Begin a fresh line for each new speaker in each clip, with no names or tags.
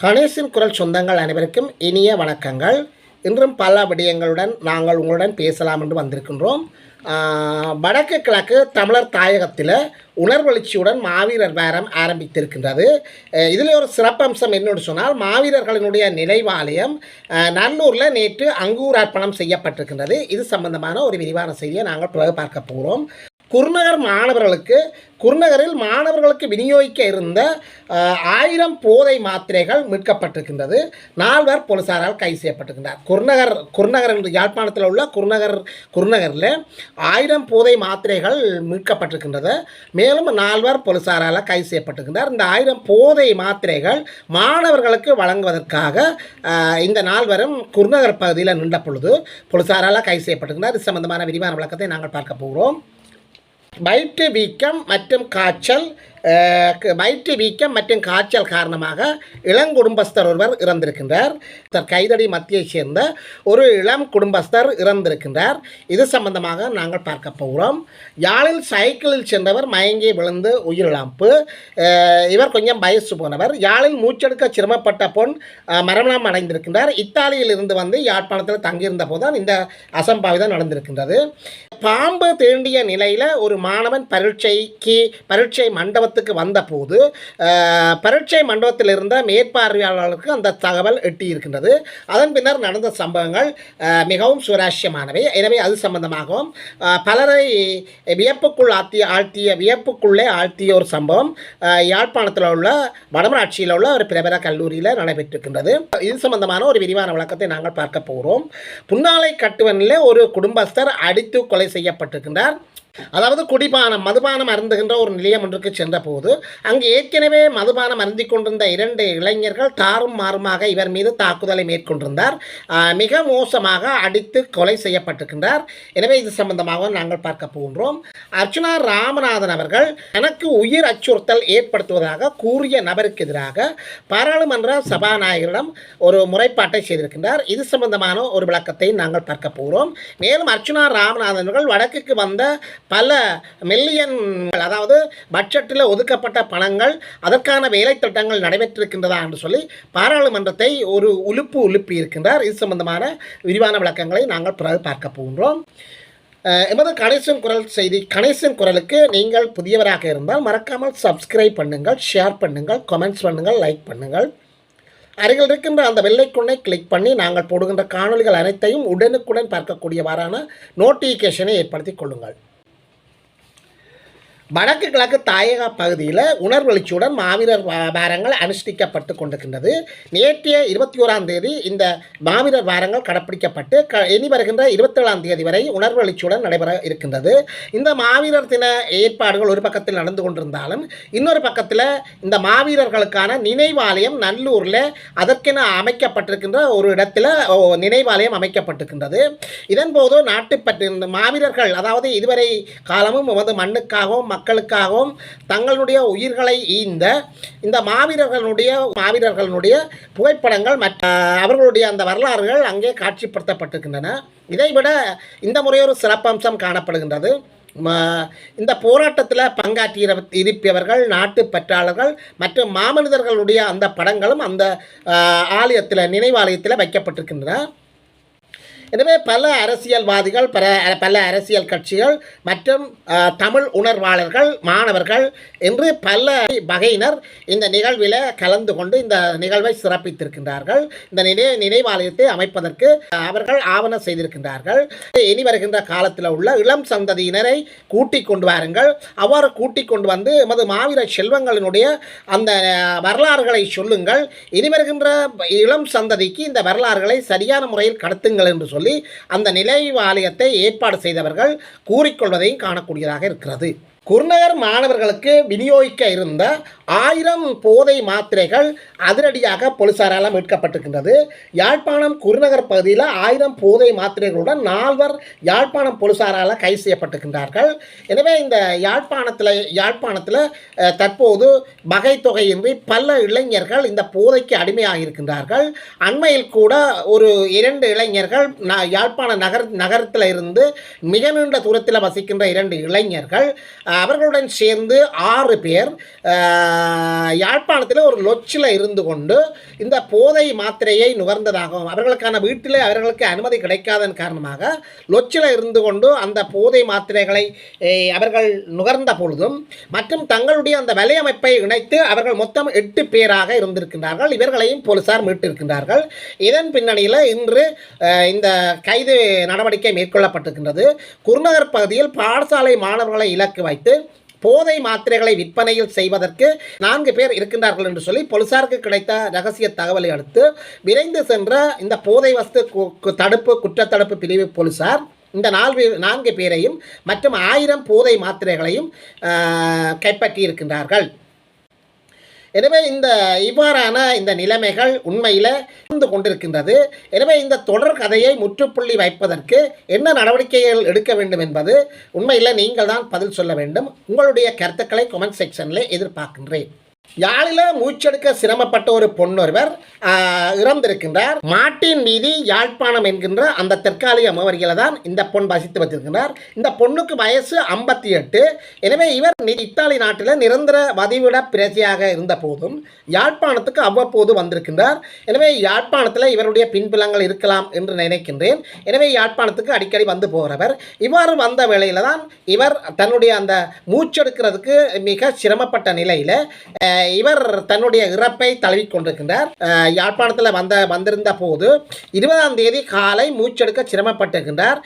கணேசின் குரல் சொந்தங்கள் அனைவருக்கும் இனிய வணக்கங்கள். இன்றும் பல விடயங்களுடன் நாங்கள் உங்களுடன் பேசலாம் என்று வந்திருக்கின்றோம். வடக்கு கிழக்கு தமிழர் தாயகத்தில் உணர்வெழுச்சியுடன் மாவீரர் வாரம் ஆரம்பித்திருக்கின்றது. இதில் ஒரு சிறப்பம்சம் என்னென்னு சொன்னால் மாவீரர்களினுடைய நினைவாலயம் நல்லூரில் நேற்று அங்கூரார்ப்பணம் செய்யப்பட்டிருக்கின்றது. இது சம்பந்தமான ஒரு விரிவான செய்தியை நாங்கள் பிறகு பார்க்க போகிறோம். குருநகர் மாணவர்களுக்கு குருநகரில் மாணவர்களுக்கு விநியோகிக்க இருந்த ஆயிரம் போதை மாத்திரைகள் மீட்கப்பட்டிருக்கின்றது. நால்வர் போலீசாரால் கைது செய்யப்பட்டிருக்கின்றார். குருநகர் குருநகர் என்று யாழ்ப்பாணத்தில் உள்ள குருநகர் குருநகரில் ஆயிரம் போதை மாத்திரைகள் மீட்கப்பட்டிருக்கின்றது. மேலும் நால்வர் போலீசாரால் கைது செய்யப்பட்டிருக்கின்றார். இந்த ஆயிரம் போதை மாத்திரைகள் மாணவர்களுக்கு வழங்குவதற்காக இந்த நால்வரும் குருநகர் பகுதியில் நின்ற பொழுது போலீசாரால் கைது செய்யப்பட்டிருக்கின்றார். இது சம்பந்தமான விரிவான விளக்கத்தை நாங்கள் பார்க்க போகிறோம். வயிற்று வீக்கம் மற்றும் காய்ச்சல் வயிற்று வீக்கம் மற்றும் காய்ச்சல் காரணமாக இளம் குடும்பஸ்தர் ஒருவர் இறந்திருக்கின்றார். தர் கைதடி மத்தியைச் சேர்ந்த ஒரு இளம் குடும்பஸ்தர் இறந்திருக்கின்றார். இது சம்பந்தமாக நாங்கள் பார்க்க போகிறோம். யாழில் சைக்கிளில் சென்றவர் மயங்கி விழுந்து உயிரிழப்பு. இவர் கொஞ்சம் வயசு போனவர். யாழில் மூச்செடுக்க சிரமப்பட்ட பொன் மரணம் அடைந்திருக்கின்றார். இத்தாலியில் இருந்து வந்து யாழ்ப்பாணத்தில் தங்கியிருந்த போதுதான் இந்த அசம்பாவிதம் நடந்திருக்கின்றது. பாம்பு தீண்டிய நிலையில் ஒரு மாணவன் பரீட்சைக்கு பரீட்சை மண்டபத்துக்கு வந்தபோது பரீட்சை மண்டபத்தில் இருந்த மேற்பார்வையாளர்களுக்கு அந்த தகவல் எட்டியிருக்கின்றது. அதன் பின்னர் நடந்த சம்பவங்கள் மிகவும் சுவாரஸ்யமானவை. எனவே அது சம்பந்தமாகவும் பலரை வியப்புக்குள் ஆழ்த்திய ஆழ்த்திய வியப்புக்குள்ளே ஆழ்த்திய ஒரு சம்பவம் யாழ்ப்பாணத்தில் உள்ள வடமராட்சியில் உள்ள ஒரு பிரபல கல்லூரியில் நடைபெற்றிருக்கின்றது. இது சம்பந்தமான ஒரு விரிவான விளக்கத்தை நாங்கள் பார்க்க போகிறோம். புன்னாலை கட்டுவனில் ஒரு குடும்பஸ்தர் அடித்து கொலை செய்யப்பட்டிருக்கின்றார். அதாவது குடிபானம் மதுபானம் அருந்துகின்ற ஒரு நிலையம் ஒன்றுக்கு சென்றபோது அங்கு ஏற்கனவே மதுபானம் அருந்தி கொண்டிருந்த இரண்டு இளைஞர்கள் தாறும் மாறுமாக இவர் மீது தாக்குதலை மேற்கொண்டிருந்தார். மிக மோசமாக அடித்து கொலை செய்யப்பட்டிருக்கின்றார். எனவே இது சம்பந்தமாக நாங்கள் பார்க்க போகின்றோம். அர்ச்சுனா ராமநாதன் அவர்கள் எனக்கு உயிர் அச்சுறுத்தல் ஏற்படுத்துவதாக கூறிய நபருக்கு எதிராக பாராளுமன்ற சபாநாயகரிடம் ஒரு முறைப்பாட்டை செய்திருக்கின்றார். இது சம்பந்தமான ஒரு விளக்கத்தை நாங்கள் பார்க்க போகிறோம். மேலும் அர்ச்சுனா ராமநாதன் அவர்கள் வடக்குக்கு வந்த பல மில்லியன் அதாவது பட்ஜெட்டில் ஒதுக்கப்பட்ட பணங்கள் அதற்கான வேலை திட்டங்கள் நடைபெற்றிருக்கின்றதா என்று சொல்லி பாராளுமன்றத்தை ஒரு உலுப்பு உலுப்பி இருக்கின்றார். இது சம்பந்தமான விரிவான விளக்கங்களை நாங்கள் பிறகு பார்க்க போகின்றோம். எமது கணேசன் குரல் செய்தி கணேசன் குரலுக்கு நீங்கள் புதியவராக இருந்தால் மறக்காமல் சப்ஸ்கிரைப் பண்ணுங்கள் ஷேர் பண்ணுங்கள் கமெண்ட்ஸ் பண்ணுங்கள் லைக் பண்ணுங்கள். அருகில் இருக்கின்ற அந்த வெள்ளைக்குண்ணை கிளிக் பண்ணி நாங்கள் போடுகின்ற காணொளிகள் அனைத்தையும் உடனுக்குடன் பார்க்கக்கூடியவாறான நோட்டிஃபிகேஷனை ஏற்படுத்திக் கொள்ளுங்கள். வடக்கு கிழக்கு தாயக பகுதியில் உணர்வெழுச்சியுடன் மாவீரர் வாரங்கள் அனுஷ்டிக்கப்பட்டு கொண்டிருக்கின்றது. நேற்றைய இருபத்தி ஓராம் தேதி இந்த மாவீரர் வாரங்கள் கடைப்பிடிக்கப்பட்டு க இனி வருகின்ற இருபத்தேழாம் தேதி வரை உணர்வெழுச்சியுடன் நடைபெற இருக்கின்றது. இந்த மாவீரர் தின ஏற்பாடுகள் ஒரு பக்கத்தில் நடந்து கொண்டிருந்தாலும் இன்னொரு பக்கத்தில் இந்த மாவீரர்களுக்கான நினைவாலயம் நல்லூரில் அதற்கென அமைக்கப்பட்டிருக்கின்ற ஒரு இடத்துல ஓ, நினைவாலயம் அமைக்கப்பட்டிருக்கின்றது. இதன்போது நாட்டுப்பற்று இந்த மாவீரர்கள் அதாவது இதுவரை காலமும் வந்து மண்ணுக்காகவும் மக்களுக்காகவும் தங்களுடைய உயிர்களை ஈந்த இந்த மாவீரர்களுடைய மாவீரர்களுடைய புகைப்படங்கள் மற்ற அவர்களுடைய அந்த வரலாறுகள் அங்கே காட்சிப்படுத்தப்பட்டிருக்கின்றன. இதைவிட இந்த முறை ஒரு சிறப்பம்சம் காணப்படுகின்றது. இந்த போராட்டத்தில் பங்காற்றிய இருப்பவர்கள் நாட்டு பற்றாளர்கள் மற்றும் மாமனிதர்களுடைய அந்த படங்களும் அந்த ஆலயத்தில் நினைவாலயத்தில் வைக்கப்பட்டிருக்கின்றன. எனவே பல அரசியல்வாதிகள் பல பல அரசியல் கட்சிகள் மற்றும் தமிழ் உணர்வாளர்கள் மாணவர்கள் என்று பல வகையினர் இந்த நிகழ்வில் கலந்து கொண்டு இந்த நிகழ்வை சிறப்பித்திருக்கின்றார்கள். இந்த நினை நினைவாலயத்தை அமைப்பதற்கு அவர்கள் ஆவணம் செய்திருக்கின்றார்கள். இனி வருகின்ற காலத்தில் உள்ள இளம் சந்ததியினரை கூட்டிக் கொண்டு வாருங்கள். அவ்வாறு கூட்டிக் கொண்டு வந்து எமது மாவீர செல்வங்களினுடைய அந்த வரலாறுகளை சொல்லுங்கள். இனி வருகின்ற இளம் சந்ததிக்கு இந்த வரலாறுகளை சரியான முறையில் கடத்துங்கள் என்று சொல்லி அந்த நிலைவாலயத்தை ஏற்பாடு செய்தவர்கள் கூறிக்கொள்வதையும் காணக்கூடியதாக இருக்கிறது. குருநகர் மாணவர்களுக்கு விநியோகிக்க இருந்த ஆயிரம் போதை மாத்திரைகள் அதிரடியாக போலீசாரால் மீட்கப்பட்டிருக்கின்றது. யாழ்ப்பாணம் குருநகர் பகுதியில் ஆயிரம் போதை மாத்திரைகளுடன் நால்வர் யாழ்ப்பாணம் போலீசாரால் கைது செய்யப்பட்டிருக்கின்றார்கள். எனவே இந்த யாழ்ப்பாணத்தில் யாழ்ப்பாணத்தில் தற்போது வகை தொகையின்றி பல இளைஞர்கள் இந்த போதைக்கு அடிமையாக இருக்கின்றார்கள். அண்மையில் கூட ஒரு இரண்டு இளைஞர்கள் ந- யாழ்ப்பாண நகர் நகரத்தில் இருந்து மிக நீண்ட தூரத்தில் வசிக்கின்ற இரண்டு இளைஞர்கள் அவர்களுடன் சேர்ந்து ஆறு பேர் யாழ்ப்பாணத்தில் ஒரு லொச்சில் இருந்து கொண்டு இந்த போதை மாத்திரையை நுகர்ந்ததாகவும் அவர்களுக்கான வீட்டில் அவர்களுக்கு அனுமதி கிடைக்காதன் காரணமாக லொச்சில் இருந்து கொண்டு அந்த போதை மாத்திரைகளை அவர்கள் நுகர்ந்த பொழுதும் மற்றும் தங்களுடைய அந்த வலையமைப்பை இணைத்து அவர்கள் மொத்தம் எட்டு பேராக இருந்திருக்கின்றார்கள். இவர்களையும் போலீசார் மீட்டிருக்கின்றார்கள். இதன் பின்னணியில் இன்று இந்த கைது நடவடிக்கை மேற்கொள்ளப்பட்டிருக்கின்றது. குருநகர் பகுதியில் பாடசாலை மாணவர்களை இலக்கு வைத்து போதை மாத்திரைகளை விற்பனையில் செய்வதற்கு நான்கு பேர் இருக்கின்றார்கள் என்று சொல்லி போலீசாருக்கு கிடைத்த ரகசிய தகவலை அடுத்து விரைந்து சென்ற இந்த போதை வஸ்து கு- கு- தடுப்பு குற்றத்தடுப்பு பிரிவு போலீசார் இந்த நான்கு நான்கு பேரையும் மற்றும் ஆயிரம் போதை மாத்திரைகளையும் கைப்பற்றி இருக்கின்றார்கள் எனவே இந்த இவ்வாறான இந்த நிலைமைகள் உண்மையில் இருந்து கொண்டிருக்கின்றது. எனவே இந்த தொடர் கதையை முற்றுப்புள்ளி வைப்பதற்கு என்ன நடவடிக்கைகள் எடுக்க வேண்டும் என்பது உண்மையில் நீங்கள் தான் பதில் சொல்ல வேண்டும். உங்களுடைய கருத்துக்களை கமெண்ட் செக்ஷனில் எதிர்பார்க்கின்றேன். யாழில் மூச்செடுக்க சிரமப்பட்ட ஒரு பொன்னொருவர் இறந்திருக்கின்றார். மாட்டின் மீதி யாழ்ப்பாணம் என்கின்ற அந்த தற்காலிக முகவரிகளை தான் இந்த பொன் வசித்து வந்திருக்கின்றார் இந்த பொண்ணுக்கு வயசு ஐம்பத்தி எட்டு. எனவே இவர் இத்தாலி நாட்டில் நிரந்தர வதிவிட பிரஜையாக இருந்த போதும் யாழ்ப்பாணத்துக்கு அவ்வப்போது வந்திருக்கின்றார். எனவே யாழ்ப்பாணத்தில் இவருடைய பின்புலங்கள் இருக்கலாம் என்று நினைக்கின்றேன். எனவே யாழ்ப்பாணத்துக்கு அடிக்கடி வந்து போகிறவர் இவ்வாறு வந்த வேளையில் தான் இவர் தன்னுடைய அந்த மூச்செடுக்கிறதுக்கு மிக சிரமப்பட்ட நிலையில் இவர் தன்னுடைய இறப்பை தழுவிக் கொண்டிருக்கின்றார். யாழ்ப்பாணத்தில் வந்த வந்திருந்த போது இருபதாம் தேதி காலை மூச்செடுக்க சிரமப்பட்டிருக்கின்றார்.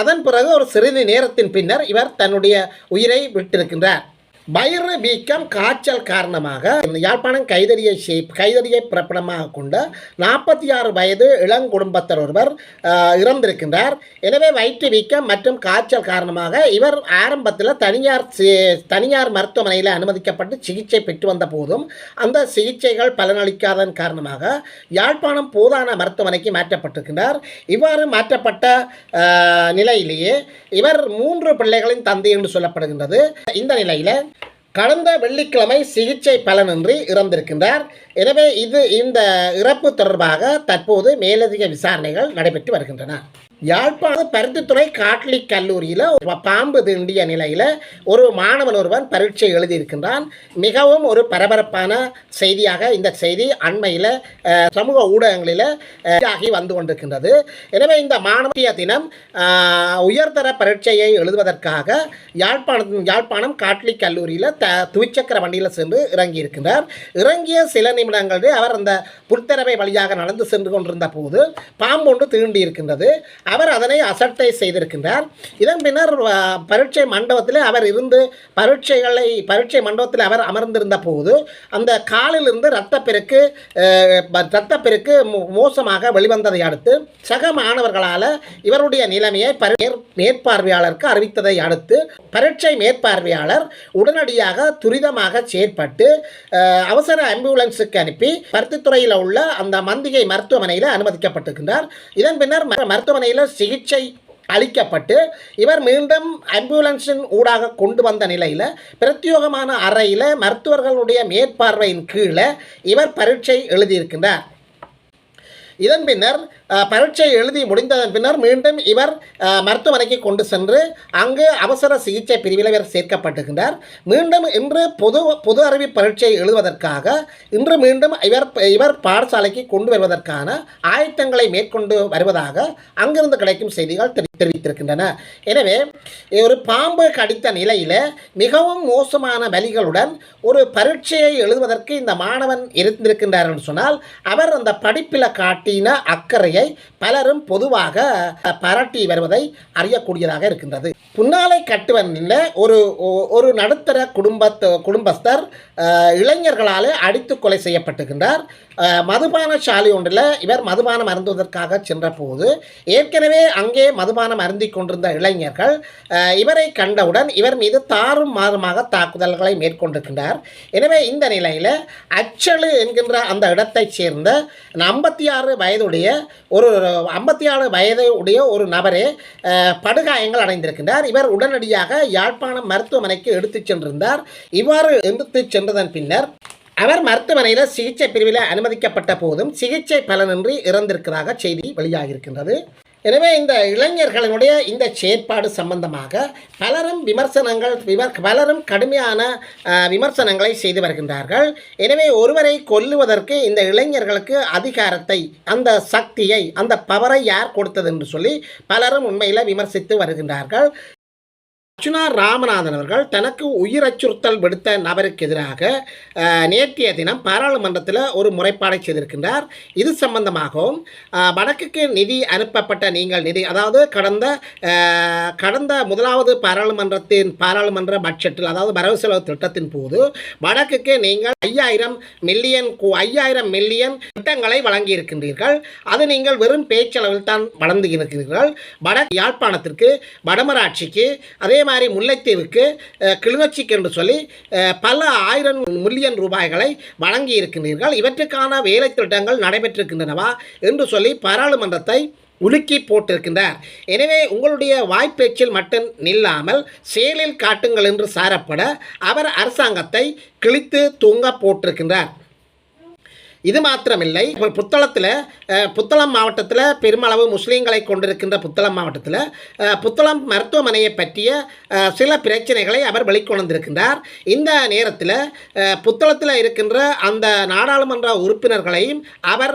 அதன் பிறகு ஒரு சிறிது நேரத்தின் பின்னர் இவர் தன்னுடைய உயிரை விட்டிருக்கின்றார். வயிறு வீக்கம் காய்ச்சல் காரணமாக இந்த யாழ்ப்பாணம் கைதறியை ஷேப் கைதறியை பிறப்பிடமாக கொண்ட நாற்பத்தி ஆறு வயது இளங்குடும்பத்தர் ஒருவர் இறந்திருக்கின்றார். எனவே வயிற்று வீக்கம் மற்றும் காய்ச்சல் காரணமாக இவர் ஆரம்பத்தில் தனியார் தனியார் மருத்துவமனையில் அனுமதிக்கப்பட்டு சிகிச்சை பெற்று வந்த போதும் அந்த சிகிச்சைகள் பலனளிக்காதன் காரணமாக யாழ்ப்பாணம் போதான மருத்துவமனைக்கு மாற்றப்பட்டிருக்கின்றார். இவ்வாறு மாற்றப்பட்ட நிலையிலேயே இவர் மூன்று பிள்ளைகளின் தந்தை என்று சொல்லப்படுகின்றது. இந்த நிலையில் கடந்த வெள்ளிக்கிழமை சிகிச்சை பலனின்றி இறந்திருக்கின்றார். எனவே இது இந்த இறப்பு தொடர்பாக தற்போது மேலதிக விசாரணைகள் நடைபெற்று வருகின்றன. யாழ்ப்பாண பருத்தித்துறை காட்லிக் கல்லூரியில் ஒரு பாம்பு தீண்டிய நிலையில் ஒரு மாணவன் ஒருவன் பரீட்சை எழுதியிருக்கின்றான். மிகவும் ஒரு பரபரப்பான செய்தியாக இந்த செய்தி அண்மையில் சமூக ஊடகங்களில் ஆகி வந்து கொண்டிருக்கின்றது. எனவே இந்த மாணவிய தினம் உயர்தர பரீட்சையை எழுதுவதற்காக யாழ்ப்பாணம் யாழ்ப்பாணம் காட்லிக் கல்லூரியில் த துவிச்சக்கர வண்டியில் சென்று இறங்கி இருக்கின்றார் இறங்கிய சில நிமிடங்களில் அவர் அந்த புல்தரவை வழியாக நடந்து சென்று கொண்டிருந்த போது பாம்பு ஒன்று தீண்டி இருக்கின்றது அவர் அதனை அசட்டை செய்திருக்கின்றார். இதன் பின்னர் பரீட்சை மண்டபத்தில் அவர் இருந்து பரீட்சைகளை பரீட்சை மண்டபத்தில் அவர் அமர்ந்திருந்த போது அந்த காலிலிருந்து இரத்தப்பெருக்கு ப- இரத்தப்பெருக்கு மோ- மோசமாக வெளிவந்ததை அடுத்து சக மாணவர்களால் இவருடைய நிலைமையை பரி- மேற்பார்வையாளருக்கு அறிவித்ததை அடுத்து பரீட்சை மேற்பார்வையாளர் உடனடியாக துரிதமாக செயற்பட்டு அவசர ஆம்புலன்ஸுக்கு அனுப்பி பருத்தித்துறையில் உள்ள அந்த மந்திகை மருத்துவமனையில் அனுமதிக்கப்பட்டிருக்கின்றார். இதன் பின்னர் மருத்துவமனையில் முறையில் சிகிச்சை அளிக்கப்பட்டு இவர் மீண்டும் ஆம்புலன்ஸின் ஊடாக கொண்டு வந்த நிலையில் பிரத்யோகமான அறையில் மருத்துவர்களுடைய மேற்பார்வையின் கீழே இவர் பரீட்சை எழுதியிருக்கின்றார். இதன் பின்னர் பரீட்சை எழுதி முடிந்ததன் பின்னர் மீண்டும் இவர் மருத்துவமனைக்கு கொண்டு சென்று அங்கு அவசர சிகிச்சை பிரிவில் இவர் சேர்க்கப்பட்டிருக்கின்றார் மீண்டும் இன்று பொது பொது அறிவு பரீட்சை எழுதுவதற்காக இன்று மீண்டும் இவர் இவர் பாடசாலைக்கு கொண்டு வருவதற்கான ஆயத்தங்களை மேற்கொண்டு வருவதாக அங்கிருந்து கிடைக்கும் செய்திகள் தெரி- தெரிவித்திருக்கின்றன. எனவே ஒரு பாம்பு கடித்த நிலையில் மிகவும் மோசமான வலிகளுடன் ஒரு பரீட்சையை எழுதுவதற்கு இந்த மாணவன் இருந்திருக்கின்றார் என்று சொன்னால் அவர் அந்த படிப்பில் காட்டின அக்கறையை பலரும் பொதுவாக பாராட்டி வருவதை அறியக்கூடியதாக இருக்கின்றது. புன்னாலை கட்டுவனில் ஒரு ஒ- ஒரு நடுத்தர குடும்பத்து குடும்பஸ்தர் இளைஞர்களால் அடித்து கொலை செய்யப்பட்டுகின்றார் மதுபான சாலை ஒன்றில் இவர் மதுபானம் அருந்துவதற்காக சென்றபோது ஏற்கனவே அங்கே மதுபானம் அருந்திக் கொண்டிருந்த இளைஞர்கள் அஹ், இவரை கண்டவுடன் இவர் மீது தாறும் மாறுமாக தாக்குதல்களை மேற்கொண்டிருக்கின்றார். எனவே இந்த நிலையில் அச்சலு என்கின்ற அந்த இடத்தைச் சேர்ந்த ஐம்பத்தி ஆறு வயதுடைய ஒரு ஐம்பத்தி ஆறு வயது உடைய ஒரு நபரே படுகாயங்கள் அடைந்திருக்கின்றார். இவர் உடனடியாக யாழ்ப்பாணம் மருத்துவமனைக்கு எடுத்துச் சென்றிருந்தார். இவ்வாறு எடுத்து சென்றதன் பின்னர் அவர் மருத்துவமனையில் சிகிச்சை பிரிவில் அனுமதிக்கப்பட்ட போதும் சிகிச்சை பலனின்றி இறந்திருக்கிறதாக செய்தி வெளியாகியிருக்கின்றது. எனவே இந்த இளைஞர்களினுடைய இந்த செயற்பாடு சம்பந்தமாக பலரும் விமர்சனங்கள் விமர் பலரும் கடுமையான விமர்சனங்களை செய்து வருகின்றார்கள். எனவே ஒருவரை கொல்லுவதற்கு இந்த இளைஞர்களுக்கு அதிகாரத்தை அந்த சக்தியை அந்த பவரை யார் கொடுத்தது என்று சொல்லி பலரும் உண்மையில் விமர்சித்து வருகின்றார்கள். அர்ச்சுனா ராமநாதன் அவர்கள் தனக்கு உயிர் அச்சுறுத்தல் விடுத்த நபருக்கு எதிராக நேற்றைய தினம் பாராளுமன்றத்தில் ஒரு முறைப்பாடை செய்திருக்கின்றார். இது சம்பந்தமாகவும் வடக்குக்கு நிதி அனுப்பப்பட்ட நீங்கள் நிதி அதாவது கடந்த கடந்த முதலாவது பாராளுமன்றத்தின் பாராளுமன்ற பட்ஜெட்டில் அதாவது வரவு செலவு திட்டத்தின் போது வடக்குக்கு நீங்கள் ஐயாயிரம் மில்லியன் ஐயாயிரம் மில்லியன் திட்டங்களை வழங்கியிருக்கின்றீர்கள். அது நீங்கள் வெறும் பேச்சளவில் தான் வளர்ந்து இருக்கிறீர்கள். வட யாழ்ப்பாணத்திற்கு வடமராட்சிக்கு அதே மாதிரி முல்லைத்தீவுக்கு கிளிநொச்சிக்கு என்று சொல்லி பல ஆயிரம் மில்லியன் ரூபாய்களை வழங்கி இருக்கின்றீர்கள் இவற்றுக்கான வேலை திட்டங்கள் நடைபெற்றிருக்கின்றனவா என்று சொல்லி பாராளுமன்றத்தை உலுக்கி போட்டிருக்கின்றார். எனவே உங்களுடைய வாய்ப்பேச்சில் மட்டும் நில்லாமல் செயலில் காட்டுங்கள் என்று சாரப்பட அவர் அரசாங்கத்தை கிழித்து தூங்க போட்டிருக்கின்றார். இது மாத்திரமில்லை. புத்தளத்தில் புத்தளம் மாவட்டத்தில் பெருமளவு முஸ்லீம்களை கொண்டிருக்கின்ற புத்தளம் மாவட்டத்தில் புத்தளம் மருத்துவமனையை பற்றிய சில பிரச்சனைகளை அவர் வெளிக்கொணர்ந்திருக்கின்றார். இந்த நேரத்தில் புத்தளத்தில் இருக்கின்ற அந்த நாடாளுமன்ற உறுப்பினர்களையும் அவர்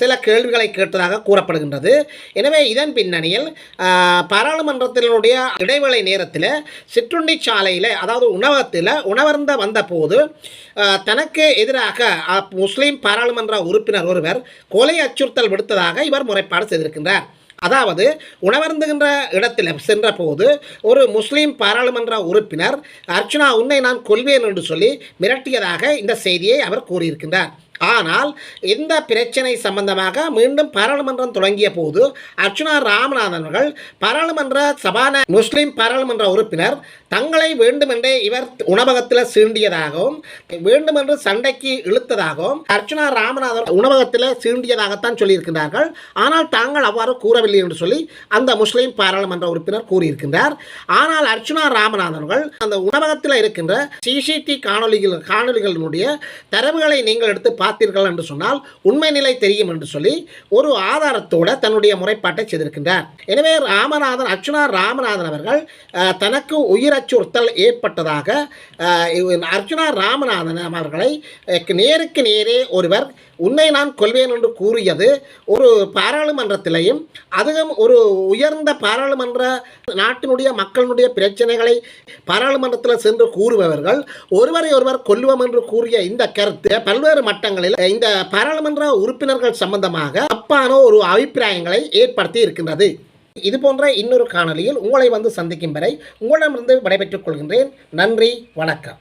சில கேள்விகளை கேட்டதாக கூறப்படுகின்றது. எனவே இதன் பின்னணியில் பாராளுமன்றத்தினுடைய இடைவேளை நேரத்தில் சிற்றுண்டி சாலையில் அதாவது உணவகத்தில் உணவருந்த வந்தபோது தனக்கு எதிராக முஸ்லீம் பாரா நாடாளுமன்ற உறுப்பினர் ஒருவர் கொலை அச்சுறுத்தல் விடுத்ததாக இவர் முறைப்பாடு செய்திருக்கின்றார். அதாவது உணவருந்துகின்ற இடத்தில் சென்ற போது ஒரு முஸ்லீம் பாராளுமன்ற உறுப்பினர் அர்ச்சனா உன்னை நான் கொள்வேன் என்று சொல்லி மிரட்டியதாக இந்த செய்தியை அவர் கூறியிருக்கின்றார். ஆனால் இந்த பிரச்சனை சம்பந்தமாக மீண்டும் பாராளுமன்றம் தொடங்கிய போது அர்ச்சுனா ராமநாதன் அவர்கள் பாராளுமன்ற சபான முஸ்லிம் பாராளுமன்ற உறுப்பினர் தங்களை வேண்டுமென்றே இவர் உணவகத்தில் சீண்டியதாகவும் வேண்டுமென்று சண்டைக்கு இழுத்ததாகவும் அர்ச்சுனா ராமநாதன் உணவகத்தில் சீண்டியதாகத்தான் சொல்லியிருக்கின்றார்கள். ஆனால் தாங்கள் அவ்வாறு கூறவில்லை என்று சொல்லி அந்த முஸ்லீம் பாராளுமன்ற உறுப்பினர் கூறியிருக்கின்றார். ஆனால் அர்ச்சுனா ராமநாதன்கள் அந்த உணவகத்தில் இருக்கின்ற சிசிடி காணொலிகள் காணொலிகளினுடைய தரவுகளை நீங்கள் எடுத்து பார்த்தீர்கள் என்று சொன்னால் உண்மை நிலை தெரியும் என்று சொல்லி ஒரு ஆதாரத்தோட தன்னுடைய முறைப்பாட்டை செய்திருக்கின்றார். எனவே ராமநாதன் அர்ச்சுனா ராமநாதன் அவர்கள் தனக்கு உயிர் அச்சுறுத்தல் ஏற்பட்டதாக அர்ச்சுனா ராமநாதன் அவர்களை நேருக்கு நேரே ஒருவர் உன்னை நான் கொள்வேன் என்று கூறியது ஒரு பாராளுமன்றத்திலையும் அதுவும் ஒரு உயர்ந்த பாராளுமன்ற நாட்டினுடைய மக்களினுடைய பிரச்சனைகளை பாராளுமன்றத்தில் சென்று கூறுபவர்கள் ஒருவரை ஒருவர் கொல்லுவோம் என்று கூறிய இந்த கருத்து பல்வேறு மட்டங்களில் இந்த பாராளுமன்ற உறுப்பினர்கள் சம்பந்தமாக தப்பான ஒரு அபிப்பிராயங்களை ஏற்படுத்தி இருக்கின்றது. இது போன்ற இன்னொரு காணொலியில் உங்களை வந்து சந்திக்கும் வரை உங்களிடமிருந்து விடைபெற்றுக் கொள்கின்றேன். நன்றி வணக்கம்.